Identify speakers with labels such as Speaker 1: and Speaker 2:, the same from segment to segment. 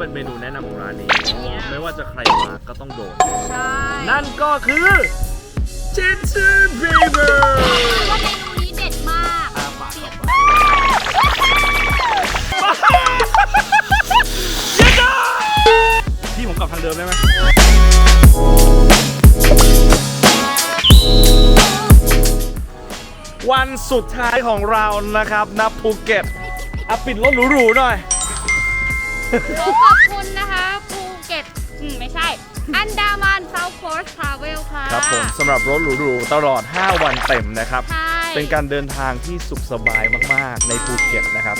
Speaker 1: เป็นเมนูแนะนำของร้านนี้ ไม่ว่าจะใครมาก็ต้องโดน
Speaker 2: ใช่
Speaker 1: นั่นก็คือชินซูเบเบอร์
Speaker 2: ว่าเมนูนี้เด็ดมาก
Speaker 1: อาปาก
Speaker 2: เปียก
Speaker 1: พี่ผมกลับทางเดิมได้ไหมวันสุดท้ายของเรานะครับนับภูเก็ตอะปิดรถหรูๆหน่อย
Speaker 2: ขอขอบคุณนะคะภูเก็ตอืมไม่ใช่ อันดามันเซาท์โคสทราเวลค่ะ
Speaker 1: ครับผมสำหรับรถหรูๆตลอด 5 วันเต็มนะครับ
Speaker 2: ใช่
Speaker 1: เป็นการเดินทางที่สุขสบายมากๆในภูเก็ตนะครับ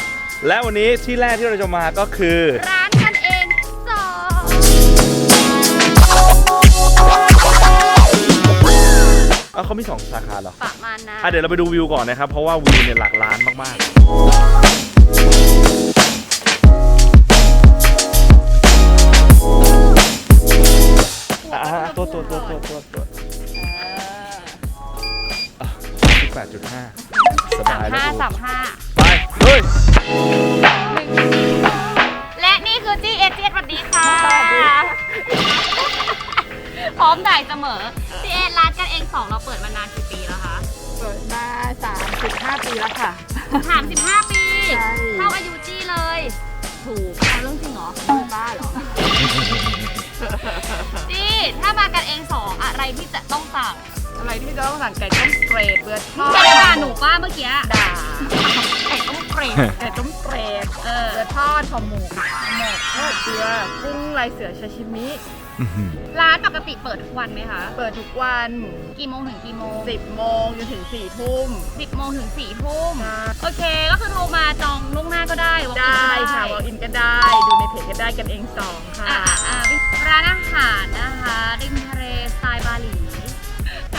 Speaker 1: และวันนี้ที่แรกที่เราจะมาก็คือ
Speaker 2: ร้านกันเองสอง
Speaker 1: เอ้าเขามี 2 สาขาเหรอ
Speaker 2: ประมาณนั้น
Speaker 1: อะเดี๋ยวเราไปดูวิวก่อนนะครับ เพราะว่าวิวเนี่ยหลักล้านมาก 8.5ห้าสาม
Speaker 2: ห้าสามห้า
Speaker 1: ไปเฮ้ย
Speaker 2: และนี่คือจีเอสจีเอสวัสดีค่ะ พร้อมได้เสมอจีเอสร้านกันเองสองเราเปิดมานานกี่ปีแล้วคะ
Speaker 3: เปิดมาสามสิบห้าปีแล้วค่ะ
Speaker 2: ถามสิบ
Speaker 3: ห้าปี
Speaker 2: เข้าอายุจี้เลย ถูกเรื่องจริงเหรอ
Speaker 3: บ้าเหรอ
Speaker 2: จี้ถ้ามากันเองสองอะไรที่จะต้องสั่ง
Speaker 3: อะไรที่จะต้องสั่งไก่ต้มเกรดเบือทอด
Speaker 2: จะด่าหนูป้าเมื่อกี้
Speaker 3: ด่า
Speaker 2: ไก่ต้มเกรด
Speaker 3: ไก่ต้มเกรด
Speaker 2: เออ
Speaker 3: เบือทอดห่อหมกห่อหมกทอดเกลือกุ้งลายเสือชาชิมิ
Speaker 2: ร้านปกติเปิดทุกวันไหมคะ
Speaker 3: เปิดทุกวัน
Speaker 2: กี่โมงถึงกี่โมง
Speaker 3: 10 โมงจนถึง4ทุ่ม
Speaker 2: 10 โมงถึง4ทุ่ม
Speaker 3: ใช่
Speaker 2: โอเค ก็คือโทรมาจองล่วงหน้าก็ได้ walk in
Speaker 3: ได้
Speaker 2: ก็
Speaker 3: ค่ะวอลอินก็ได้ ดูในเพจก็ได้กันเองสองค่ะ
Speaker 2: อ่าอ่าร้านอาหารนะคะริมทะเลสไตล์บาหลี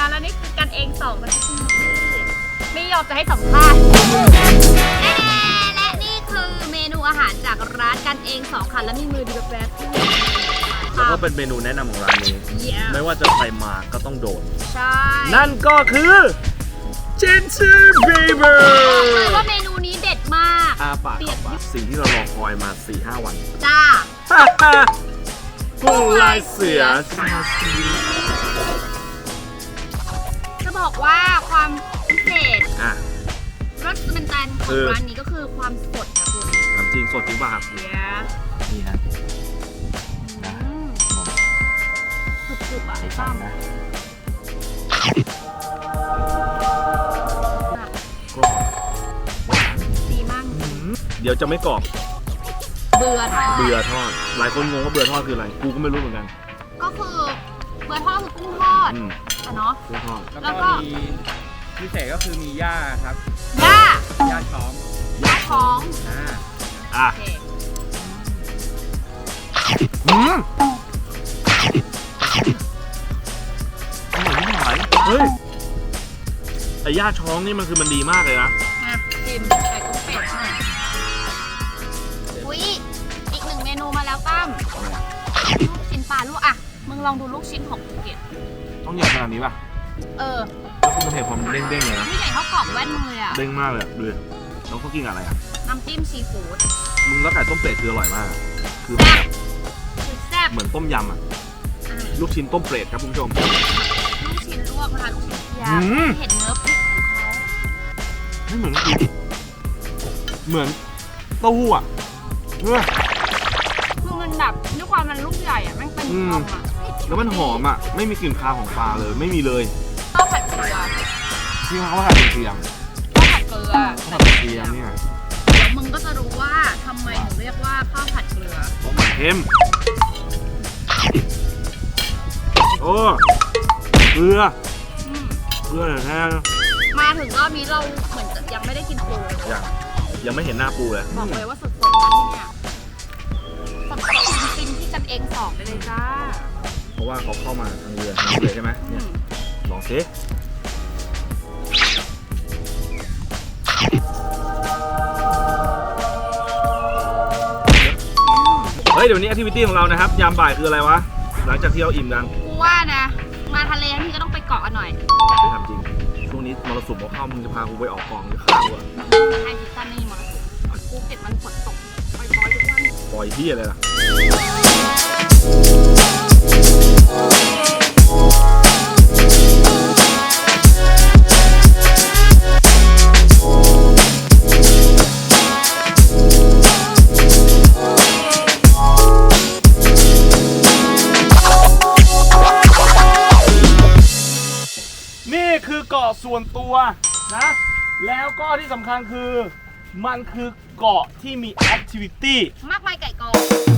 Speaker 2: ร้านแล้วนี่คือกันเองสองนะคะคุณพี่ไม่ยอมจะให้สัมภาษณ์และและนี่คือเมนูอาหารจากร้านกันเองสองค่ะแล้วมีมือดีแบบแบบที่
Speaker 1: แล้วก็เป็นเมนูแนะนำของร้านนี้
Speaker 2: เยี่ยม
Speaker 1: ไม่ว่าจะใครมาก็ต้องโดน
Speaker 2: ใช่
Speaker 1: นั่นก็คือชินซูเบเบอ
Speaker 2: บอกเลย
Speaker 1: ร์
Speaker 2: ว่าเมนูนี้เด็ดมาก
Speaker 1: อาปากกับปากสิ่งที่เรารอคอยมา 4-5 วัน
Speaker 2: จ้า
Speaker 1: กุ้งลายเสือ
Speaker 2: จะ บอกว่าความพิเศษ
Speaker 1: อะ
Speaker 2: รสมันแตนข
Speaker 1: คือ
Speaker 2: องร้านนี้ก็คือความสดค่ะคุณ
Speaker 1: ถามจริงสดจริงป่ะครับ
Speaker 2: เยีย
Speaker 1: นี่ฮะ
Speaker 2: กรุบๆอะ
Speaker 1: ใส่
Speaker 2: ซ้
Speaker 1: ซ้ำนะก็ำ
Speaker 2: ดีมาก
Speaker 1: เดี๋ยวจะไม่กรอบ
Speaker 2: เบื่อทอด
Speaker 1: เบื่อทอด หลายคนงงว่าเบื่อทอดคืออะไร กูก็ไม่รู้เหมือนกัน
Speaker 2: ก็คือ เบื่อทอดคือกุ้งทอด
Speaker 1: อืม
Speaker 2: อะเนาะ
Speaker 1: กุ้งทอด
Speaker 2: แล้
Speaker 4: แล้วว
Speaker 2: ก็
Speaker 4: ก็มีพิเศษก็คือมีหญ้าครับ
Speaker 2: ย่า
Speaker 4: หญ้าช้อม
Speaker 2: ย่าท้อง
Speaker 4: อ่า
Speaker 1: อะ
Speaker 2: โอเค
Speaker 1: อืมอร่อยที่หายเฮ้ยไอ้ย่าช้องนี่มันคือมันดีมากเลยนะ
Speaker 2: มาชิมไก่ต้มเป็ดหน่อยอุ้ยอีกหนึ่งเมนูมาแล้วตั้มลูกชิ้นปลาลูกอะมึง ลองดูลูกชิ้นของภูเก็ต
Speaker 1: ต้องใหญ่ขนาดนี้ป่ะ
Speaker 2: เออ
Speaker 1: แล้วคุณเห็นความเด้งๆเลยนะ
Speaker 2: ไม่ใหญ่เท่ากรอบแว่นมึงเลยอะ
Speaker 1: เด้งมากเลยอะดูดิแล้วเขากินกับอะไรอะ
Speaker 2: น้ำจิ้มซีฟู้ด
Speaker 1: มึงแล้วไก่ต้มเป็ดคืออร่อยมากคือ
Speaker 2: แซ่บคือแซ่บ
Speaker 1: เหมือนต้มยำอะ
Speaker 2: อะ
Speaker 1: ลูกชิ้นต้มเป็ดครับคุณผู้ชม
Speaker 2: ลูกชิ้นลวกนะคะลูกชิ้นเทีย
Speaker 1: อืม
Speaker 2: เห็นเนื้อพริกของเขา
Speaker 1: ไม่เหมือนกินเหมือนเต้าหู้อะเออ
Speaker 2: คือมันแบบด้วยความมันลูกใหญ่อะแมันเป็น
Speaker 1: อืม
Speaker 2: กลมอะ
Speaker 1: แล้วมันหอมอะ ไม่มีกลิ่นคาวของปลาเลยไม่มีเลย
Speaker 2: ข้าวผัดเกลือ
Speaker 1: ที่เขาผัดกระเทียม
Speaker 2: ข้าวผัดเกลือ
Speaker 1: เขาผัดกระเทียมเนี่ย
Speaker 2: เดี๋ยวมึงก็จะรู้ว่าทำไมถึงเรียกว่าข้าวผัดเกลือ
Speaker 1: เพราะมันเค็มโอ้เกลือ
Speaker 2: อืม
Speaker 1: เกลือแท้ๆนะ
Speaker 2: มาถึงรอบนี้เราเหมือนจะยังไม่ได้กินปูเลย
Speaker 1: ยังยังไม่เห็นหน้าปูเลย
Speaker 2: บอกเลยว่าสดๆนะที่เนี่ยสดๆจริงๆที่กันเองสองไปเลยจ้า
Speaker 1: เพ ราะว่าเขาเข้ามาทางเรือทางเรือใช่ไหม
Speaker 2: อื
Speaker 1: เนี่ย
Speaker 2: ม
Speaker 1: ลองสิเฮ้ยเดี๋ยวนี้แอคทิวิตี้ของเรานะครับ ยามบ่ายคืออะไรวะ หลังจากที่เราอิ่มกัน
Speaker 2: กูว่านะ มาทะเลทั้งทีก็ต้องไปเกาะกันหน่อย
Speaker 1: ไปทำจริง ช่วงนี้มรสุมเอาเข้ามึงจะพากูไปออกกองจะฆ่ากูอะ
Speaker 2: ไทยพิซซ่าไม่มีมรสุมภูเก็ตมันฝนตกปล่อยๆทุกวัน
Speaker 1: ปล่อยที่อะไรล่ะ นี่คือเกาะส่วนตัวนะ แล้วก็ที่สำคัญคือ มันคือเกาะที่มีแอคทิวิตี้
Speaker 2: มากมายไก่กอง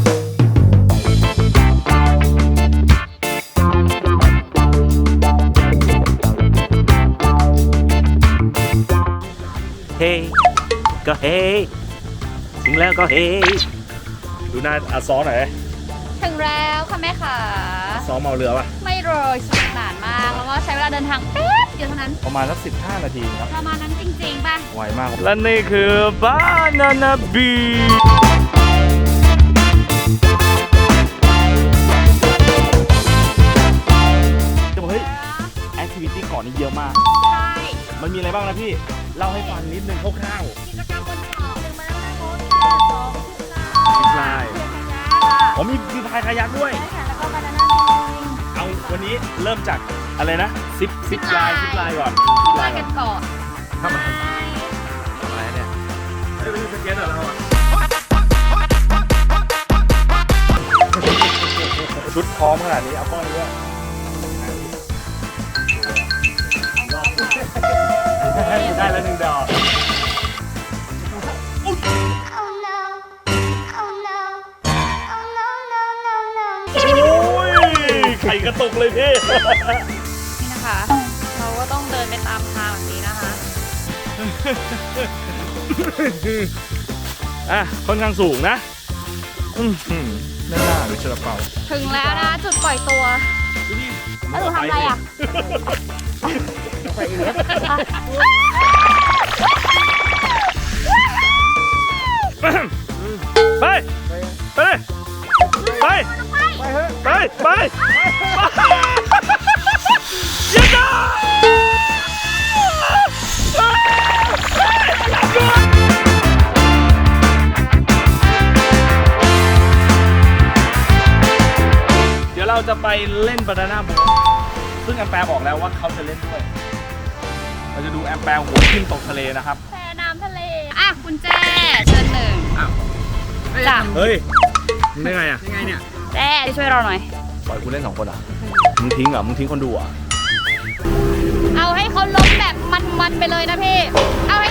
Speaker 1: ฮ้ก็เฮ้ถึงแล้วก็เฮ้ดูหน้าอาซ้อหน่อย
Speaker 2: ถึงแล้วค่ะแม่ค่ะ
Speaker 1: ซ้อเมาเรือป่ะ
Speaker 2: ไม่โรยสนุกสนานมากแล้วก็ใช้เวลาเดินทางแป๊บเดียวเท่านั้น
Speaker 1: ประมาณสัก15 นาทีครับ
Speaker 2: ประมาณนั้นจริงๆป่ะ
Speaker 1: ไวมาก และนี่คือบานานาบี บ้างนะพี่ เล่าให้ฟังนิดนึงคร่าว
Speaker 2: กิจกรรมบนเกาะหนึ่งมาแล้วนะโค้ชค่ะสองทุกลาย
Speaker 1: ทุกลาย
Speaker 2: เรือขยะค่ะ
Speaker 1: ๆผมมีมีพายคายักด้วย
Speaker 2: ใช่ค่ะแล้วก็บานาน่าคิง
Speaker 1: เอาวันนี้เริ่มจากอะไรนะซิปซิปไลน์ซิปไลน์ก่อน
Speaker 2: ลายกันก่อน
Speaker 1: ทำไม
Speaker 2: ใช่
Speaker 1: อะไรเนี่ยไม่ได้ไปสเก็ตเหรอเราอะชุดพร้อมขนาดนี้เอาก้อนด้วย ไข่กระตุกเลยพี่
Speaker 2: นี่นะคะ เราก็ต้องเดินไปตามทางแบบนี้นะคะ
Speaker 1: อะค่อนข้างสูงนะอืมอืมไม่น่าหรือชลเปา
Speaker 2: ถึงแล้วนะจุดปล่อยตัว แล้วหนูทำอะไรอะ
Speaker 1: ไป เดี๋ยวเราจะไปเล่นบานาน่าโบ๊ทซึ่งแอมแปร์บอกแล้วว่าเขาจะเล่นด้วย เราจะดูแอมแปร์หัวทิ่มตกทะเลนะครับ
Speaker 2: แพน้ำทะเล อะคุณแจเชิญหนึ่งจ้ะ
Speaker 1: เฮ้ยมึงได้ไงอะ
Speaker 4: ยังไงเนี่ย
Speaker 2: แจ้ช่วยเราหน่อย
Speaker 1: ปล่อยกูเล่นสองคนอะมึงทิ้งเหรอมึงทิ้งคนดูอะ
Speaker 2: เอาให้เขาล้มแบบมันๆไปเลยนะพี่ เอาให้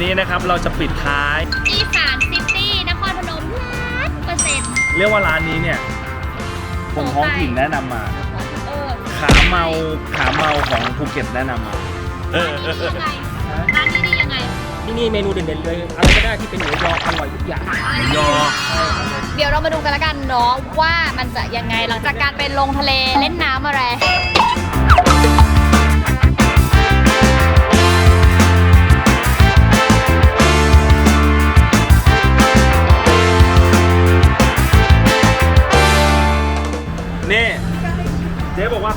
Speaker 2: นนี้นะ
Speaker 1: ครับเราจะปิดท้าย
Speaker 2: อีสานซิตี้นครพนมล้านเปอร์เซ็นต์
Speaker 1: เรียกว่าร้านนี้เนี่ยคนท้องถิ่นแนะนำมา
Speaker 2: เออ
Speaker 1: ขาเมาขาเมาของภูเก็ตแนะนำมาเออเออเออ
Speaker 2: ยังไงร้านนี้ดียังไง
Speaker 4: ที่นี่เมนูเด่นๆเลยอะไรก็ได้ที่เป็นหมูยออร่อยทุกอย่าง
Speaker 1: ยอ
Speaker 2: เดี๋ยวเรามาดูกันละกันเนาะว่ามันจะยังไงหลังจากการไปลงทะเลเล่นน้ำอะไร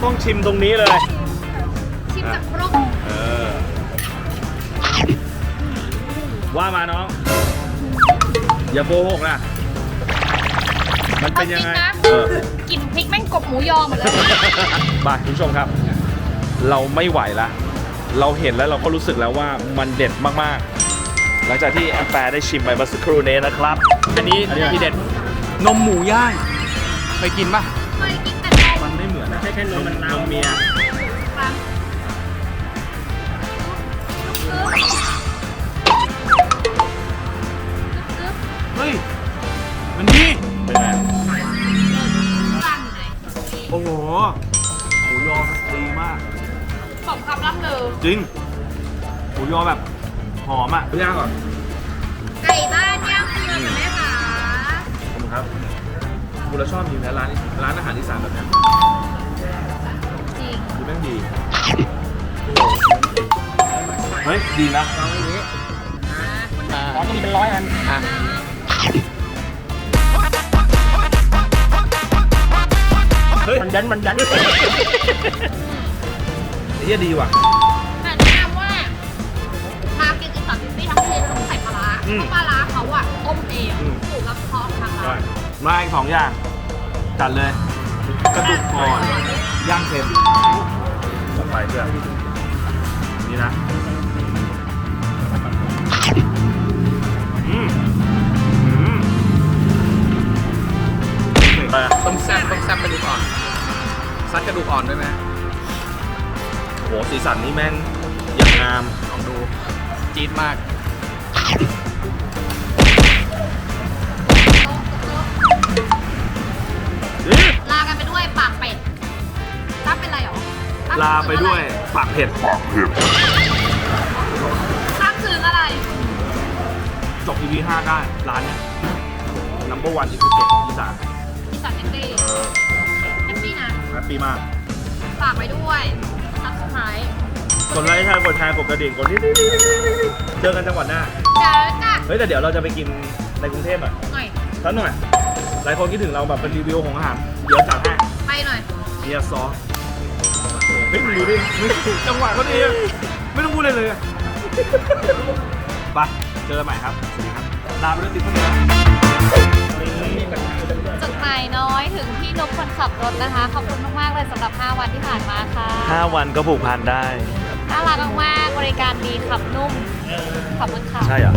Speaker 1: ต้องชิมตรงนี้เลย
Speaker 2: ชิมจากครก
Speaker 1: เออ ว่ามาน้อง อย่าโกหกนะ มันเป็นยังไงเออ
Speaker 2: กลิ่นพริกแม่งกบหมูยอหมดเลย
Speaker 1: บายคุณผู้ชมครับ เราไม่ไหวละ เราเห็นแล้วเราก็รู้สึกแล้วว่ามันเด็ดมากๆ หลังจากที่แอมแปร์ได้ชิมไปเมื่อสักครู่นี้นะครับ
Speaker 4: อันนี้
Speaker 1: อันนี้
Speaker 4: ทีเด็ดนมหมูย่างไปกินป่ะ
Speaker 2: เคยกินแต่นม
Speaker 1: มัน
Speaker 4: ใช่แค่นมมัน
Speaker 1: น
Speaker 4: น้ำ
Speaker 1: มเมีย
Speaker 2: ปังกึ๊บ
Speaker 1: เฮ้ย มันดีเป็นไง
Speaker 2: ตั้งอยู่ไหน
Speaker 1: โอ้โหหมูยอมันดีมาก
Speaker 2: สมคำล่ำลือ
Speaker 1: จริงหมูยอแบบหอมอะย่างก่อน
Speaker 2: ไก่บ้านย่างเกลือกับแม่ค่ะ
Speaker 1: ขอบคุณครับกูเราชอบจริงนะร้านร้านอาหารอีสานแบบเนี้ย ฮ้ยดีนะ
Speaker 4: ลองอย่างนี้
Speaker 2: อ่า
Speaker 4: อ๋อต้องมีเป็นร้อยอัน
Speaker 1: อะเฮ้ย
Speaker 4: มันยันมันยัน
Speaker 1: ไอ้เหี้ยดีว่ะ
Speaker 2: แต่แนะนำว่ามากินอีสานพิซซี่ทั้งทีเราต้องใส่ปลาร้า
Speaker 1: อืม
Speaker 2: เพราะปลาร้าเขาอะต้มเอง
Speaker 1: อืม
Speaker 2: สูตรลับเฉพาะของทางร้าน
Speaker 1: มาอีกสองอย่าง จัดเลย กระดูกอ่อน ย่างเค็มจัดไปเพื่อนนี่นะ ปอะ
Speaker 5: ต้มแซ่บต้มแซ่บกระดูกอ่อนซัดกระดูกอ่อนด้วยไหม
Speaker 1: โหสีสันนี่แม่งอย่างงาม
Speaker 5: ลองดูจี๊ดมาก
Speaker 2: ลากันไปด้วยปากเป็ดตั้มเป็นไรหรอตั้ม
Speaker 1: ลาไปด้วยปากเผ็ด
Speaker 2: ตั้มถึงอะไร
Speaker 1: จบ EP 5ได้ร้านเนี้ย number one อีกคือเจ็ดอีสาน
Speaker 2: อีสานแอนตี้
Speaker 1: เออ
Speaker 2: แอนตี้นะ
Speaker 1: แฮปปี้มาก
Speaker 2: ฝากไว้ด้วยซับสไครต์
Speaker 1: กดไลค์แชร์กดแชร์กดกระดิ่งกดนี่เจอกันจังหวัดหน้า
Speaker 2: เจอจ้ะ
Speaker 1: เฮ้ยแต่เดี๋ยวเราจะไปกินในกรุงเทพอะ
Speaker 2: หน่อย
Speaker 1: สักหน่อย หลายคนคิดถึงเราแบบเป็นรีวิวของอาหารเดี๋ยวจัดให้
Speaker 2: ไปหน่อย
Speaker 1: เฮียซอสเฮ้ยมึงดูดิมึงจังหวะเขาดีอะไม่ต้องพูดเลยเลยอะ ไปเจอกันใหม่ครับ สวัสดีครับ ลาไปด้วยติ๊กเพื่อน
Speaker 2: จุดหมายน้อยถึงพี่นกคนขับรถนะคะ ขอบคุณมาก ๆ เลยสำหรับ 5 วันที่ผ่านมาค่ะ
Speaker 1: ห้าวันก็ผูกพันได้
Speaker 2: น่ารักมากๆบริการดีขับนุ่ม ขอบคุณค่ะ
Speaker 1: ใช่เหรอ